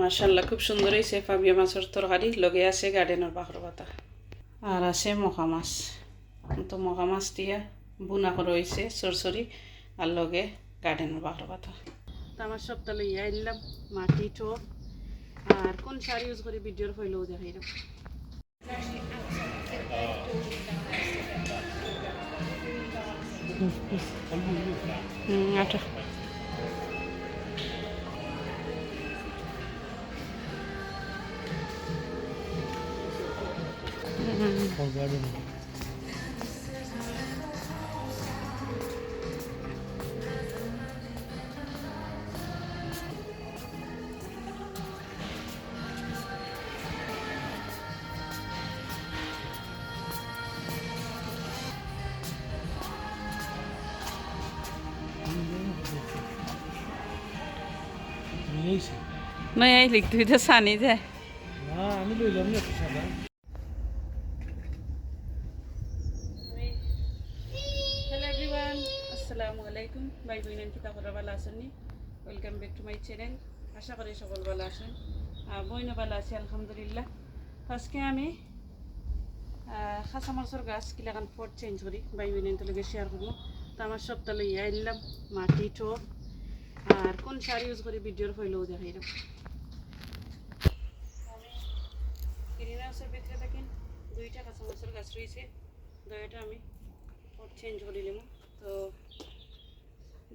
মার্শাল্লাহ খুব সুন্দর হয়েছে পাবিয়া মাছের তরকারি, লগে আছে গার্ডেনের বাখর পাতা। আর আছে মখা মাছ। তো মখা মাছ দিয়া বুনা করে হয়েছে সরসরি, আর লগে গার্ডেনের বাখর পাতা। আমার সবটা লইয়া আনলাম মাটি টোপ আর কোন সার ইউজ করে ভিডিওর হইলেও দেখাই দাম হুম আটা নিয়েছি নাই আইলি তুই তো সানি যায় না আমি লইলাম না তো সাদা হ্যালো এভরিওয়ান আসসালামু আলাইকুম। ভাই বোন আন্টি কাপড় ভালো আছেন নি welcome back to my channel আশা করি সকল ভালো আছেন। বইনও ভালো আছি, আলহামদুলিল্লাহ। আজকে আমি খাসা মাছের গাছ কিলাখান ফট চেঞ্জ করি। ভাই বোন লগে শেয়ার করব। তো আমার সবটা লইয়া আনলাম মাটি টোপ আর কোন সার ইউজ করি ভিডিওর হইলেও দেখাই দাম গ্রিন হাউসের ভিতরে দেখেন, দুইটা কাঁচা মাছের গাছ রয়েছে। দয়াটা আমি চেঞ্জ করে নিলাম। তো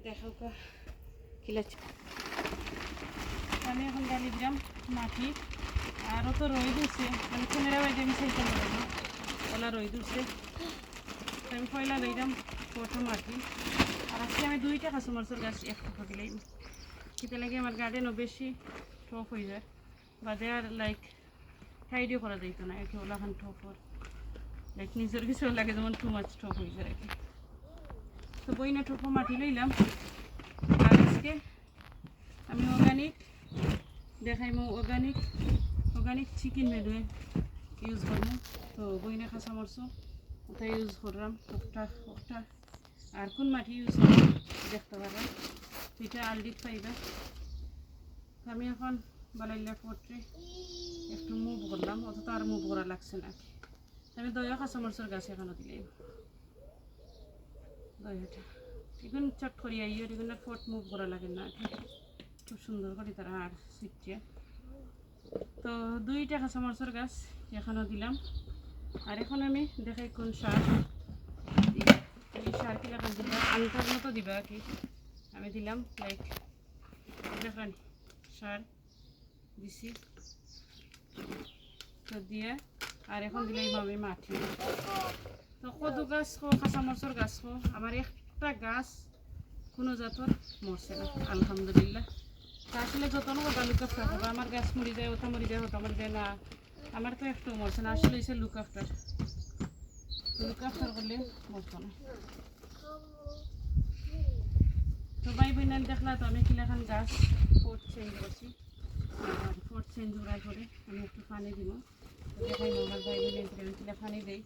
দেখাও কা কিলাচ্ছে আমি এখন ডালি দিলাম মাটি। আরও তো রই দিচ্ছে মানে পনেরো বাজে আমি সেই করব ওলা রই দিচ্ছে আমি পয়লা দিলাম পটো মাটি আর আজকে আমি দুইটা কাঁচামরিচের গাছ এক ফটো দিলাম। সেটা লাগে আমার গার্ডেনও বেশি টপ হয়ে যায়। বা দেয়ার লাইক সাইডও করা যাইতো না। একে ওলাখান টপ হয় লাইক নিজের কিছু লাগে যেমন টু মাছ টপ হয়ে যায় তো বইনা টুপো মাটি লইলাম। আর আজকে আমি অর্গানিক দেখাইমো অর্গানিক অর্গানিক চিকেন মেডুয়ে ইউজ করব তো বইনা কাঁচা মরচো, ওটা ইউজ করলাম। একটা একটা আর কোন মাটি ইউজ করব দেখতে পারলাম। এটা আলডিত পাইবা আমি এখন বালাইলা পট্রে একটু মুভ করলাম অত আর মুভ করা লাগছে না। আমি দয়া কাঁচা মরচের গাছ এখনও দিলাম দয়াটা এখন চট করি আইও এগুলো ফট মুভ করা লাগে না খুব সুন্দর করে তারা আর সিটছে। তো দুইটা কাঁচামরিচের গাছ এখনও দিলাম। আর এখন আমি দেখাই কোন সার। এই সার কিলাকান দিলাম আনতার মতো দিবা আর কি। আমি দিলাম লাইক দেখেন, সার দিছি। তো দিয়ে, আর এখন দিলাম আমি মাটি। তো কদু গাছ খো কাঁচামরিচের গাছ খো আমার একটা গাছ কোনো জাতর মরছে না আলহামদুলিল্লাহ তা আসলে করবা লুক আফটার করবা আমার গাছ মরি যায় ওটা মরি যায় ওটা মরি যায় না আমার তো একটু মরছে না আসলে হচ্ছে লুক আফটার লুক আফটার করলে মরতো না তো ভাই বোনাল দেখলা তো আমি কিলাখান গাছ ফোর্ট চেঞ্জ করছি আর ফোর্ট চেঞ্জ করার পরে আমি একটু পানি দিব দেখাই আমার ভাই আমি কিলা পানি দিই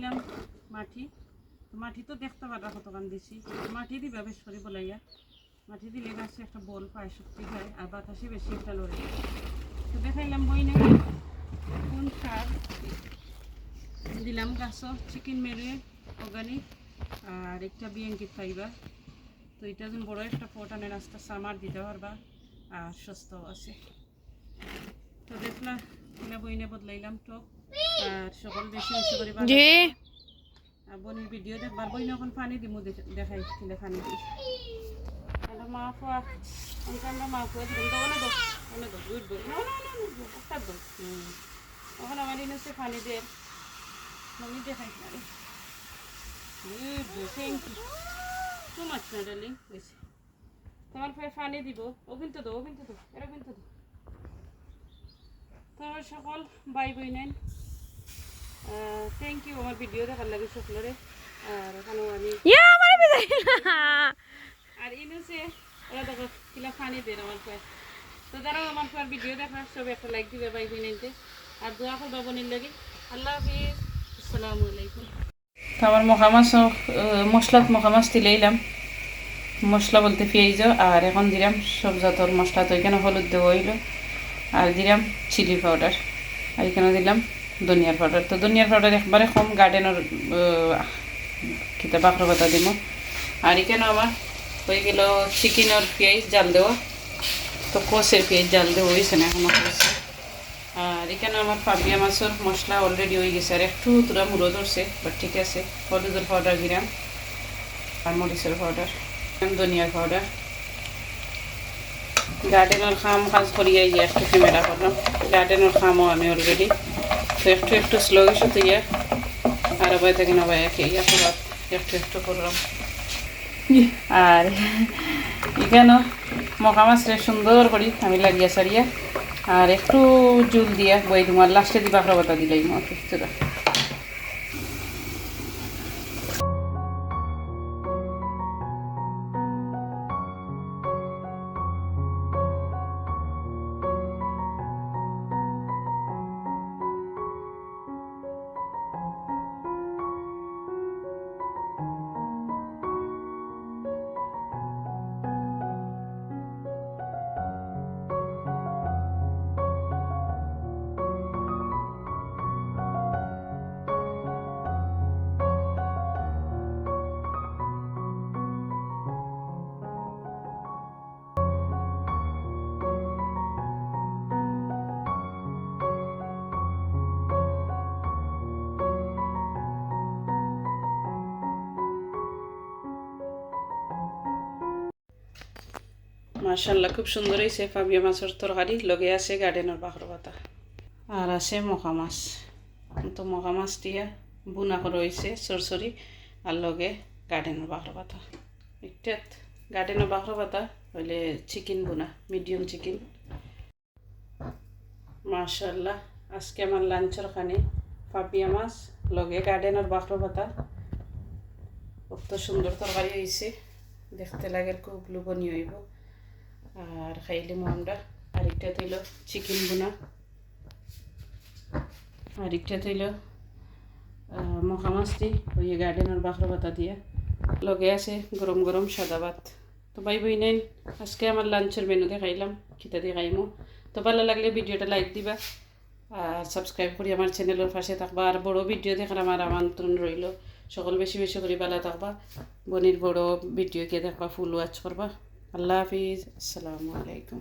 দিলাইলাম মাটি। মাটি তো দেখতে পারা কতক্ষণ দিছি। মাটি দিবা বেশ করে বলাইয়া। মাটি দিলে গাছে একটা বল পায়, শক্তি হয় আর বাতাসে বেশি একটা লড়ে। তো দেখাইলাম বই না কোন সার দিলাম গাছও চিকেন মেরে অর্গানিক আর একটা বিয়াঙ্কিত ফাইবার তো এটা যেন বড় একটা পট আনে, রাস্তা সামার দিতে পারবা, আর সস্তাও আছে। তো দেখলা, কিনা বইনে বদলাইলাম টক। আর সকল বেশি বেশি করে জি। বোনের ভিডিও দেখবার বই এখন পানি দিমু দেখ- দেখাই কিলে পানি দিই। আমরা মা ফুয়া আমরা মা ফুয়া দিলাম তো অনেক অনেক না না না দো। আমার পানি দিয়ে আমি দেখাই না রে। থ্যাংক ইউ টু মাছ না ডার্লিং বেশি তোমার ফের পানি দিব। ও কিন্তু দো ও কিন্তু দো এরা কিন্তু দো। তোমার সকল বাই বই নেন। থ্যাংক ইউ আমার ভিডিও দেখার লাগে সকলরে। আর এখানেও আমি ইয়া আমার বিদায় আর ইনুসে ওরা দেখো কিলা পানি দেন আমার পায়ে তো যারা আমার পার ভিডিও দেখা সব একটা লাইক দিবে বাই বই নাইতে আর দোয়া করবা বোনের লাগি। আল্লাহ হাফিজ। আসসালামু আলাইকুম। তো আমার মহামাছ মশলাত মহামাছ দিলেইলাম মশলা বলতে পেঁয়াজ আর এখন দিলাম সব জাতর মশলা। তো এখানে হলুদ দেওয়া হইল আর দিলাম চিলি পাউডার আর এখানে দিলাম ধনিয়ার পাউডার তো ধনিয়ার পাউডার একবারে কম গার্ডেনের কিতা বাকর পাতা দিব আর এখানে আমার হয়ে গেল চিকেনের পেঁয়াজ জাল দেওয়া তো কষের পেঁয়াজ জাল দেওয়া হয়েছে না এখনও হয়েছে আর এখানে আমার পাবিয়া মাছের মশলা অলরেডি হয়ে গেছে। আর একটু তোরা মুড়ো ধরছে বাট ঠিক আছে হলুদের পাউডার দিলাম। আর মরিচের পাউডার ধনিয়ার পাউডার গার্ডেনের খাম, কাজ করিয়া একটু ক্যামেরা করলাম গার্ডেনের খামও আমি অলরেডি একটু একটু স্লো গেছে তো ইয়ে আর বাই থেকে না ভাই একে ইয়া করা একটু একটু করলাম। আর এখানে মকা রে সুন্দর করি আমি লাগিয়া সারিয়া। আর একটু জুল দিয়া বই তোমার লাস্টে দিবা বাতা দিলাই মতো মার্শাল্লাহ খুব সুন্দর হয়েছে পাবিয়া মাছের তরকারি, লগে আছে গার্ডেনের বাখর পাতা। আর আছে মকা মাছ। তো মকা মাছ দিয়া বুনা হয়েছে সরসরি, আর লগে গার্ডেনের বাখর পাতা। একটাত গার্ডেনের বাখর পাতা হইলে চিকেন বুনা, মিডিয়াম চিকেন। মার্শাল্লাহ আজকে আমার লাঞ্চের খানে পাপিয়া মাছ, লগে গার্ডেনের বাখর পাতা। কত সুন্দর তরকারি হয়েছে দেখতে লাগে খুব লোভনীয় হইব। আর খাইলাম আমরা আরেকটা তৈল চিকেন বোনা আরেকটা তৈল মখা মাছটি ওই গার্ডেনের বাখর পাতা দিয়া। লগে আছে গরম গরম সাদা ভাত। তো ভাই বই নেন আজকে আমার লাঞ্চের মেনুতে খাইলাম খিতা দিয়ে খাইমো। তো ভালো লাগলে ভিডিওটা লাইক দিবা আর সাবস্ক্রাইব করি আমার চ্যানেলের পাশে থাকবা। আর বড় ভিডিও দেখার আমার আমন্ত্রণ রইল। সকল বেশি বেশি করে ভালো থাকবা। বনির বড় ভিডিও কে দেখবা ফুল ওয়াচ করবা। আল্লাহ হাফিজ আসসালামু আলাইকুম